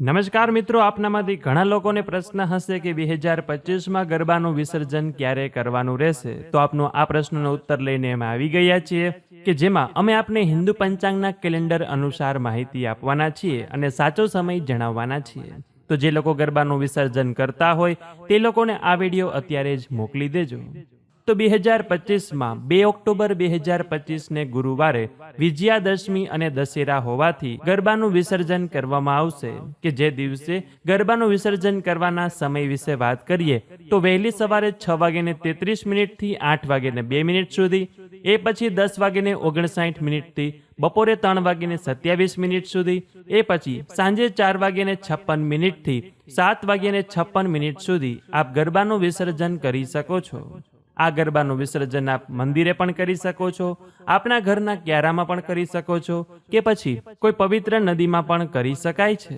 નમસ્કાર મિત્રો, આપનામાંથી ઘણા લોકોને પ્રશ્ન હશે કે બે હજાર પચીસમાં ગરબાનું વિસર્જન ક્યારે કરવાનું રહેશે? તો આપનો આ પ્રશ્નનો ઉત્તર લઈને અમે આવી ગયા છીએ કે જેમાં અમે આપને હિન્દુ પંચાંગના કેલેન્ડર અનુસાર માહિતી આપવાના છીએ અને સાચો સમય જણાવવાના છીએ. તો જે લોકો ગરબાનું વિસર્જન કરતા હોય, તે લોકોને આ વીડિયો અત્યારે જ મોકલી દેજો. તો બે હજાર પચીસમાં, બે ઓક્ટોબર બે હજાર પચીસને ગુરુવારે વિજયાદશમી અને દશેરા હોવાથી ગરબાનું વિસર્જન કરવામાં આવશે. કે જે દિવસે ગરબાનું વિસર્જન કરવાના સમય વિશે વાત કરીએ, તો વહેલી સવારે છ વાગ્યાને તેત્રીસ મિનિટથી આઠ વાગ્યાને બે મિનિટ સુધી, એ પછી દસ વાગ્યાને ઓગણસાઠ મિનિટથી, બપોરે ત્રણ વાગ્યાને સત્યાવીસ મિનિટ સુધી, એ પછી સાંજે ચાર વાગ્યાને છપ્પન મિનિટથી, સાત વાગ્યાને છપ્પન મિનિટ સુધી આપ ગરબાનું વિસર્જન કરી શકો છો. આ ગરબાનું વિસર્જન આપ મંદિરે પણ કરી શકો છો, આપના ઘરના ક્યારામાં પણ કરી શકો છો કે પછી કોઈ પવિત્ર નદીમાં પણ કરી શકાય છે.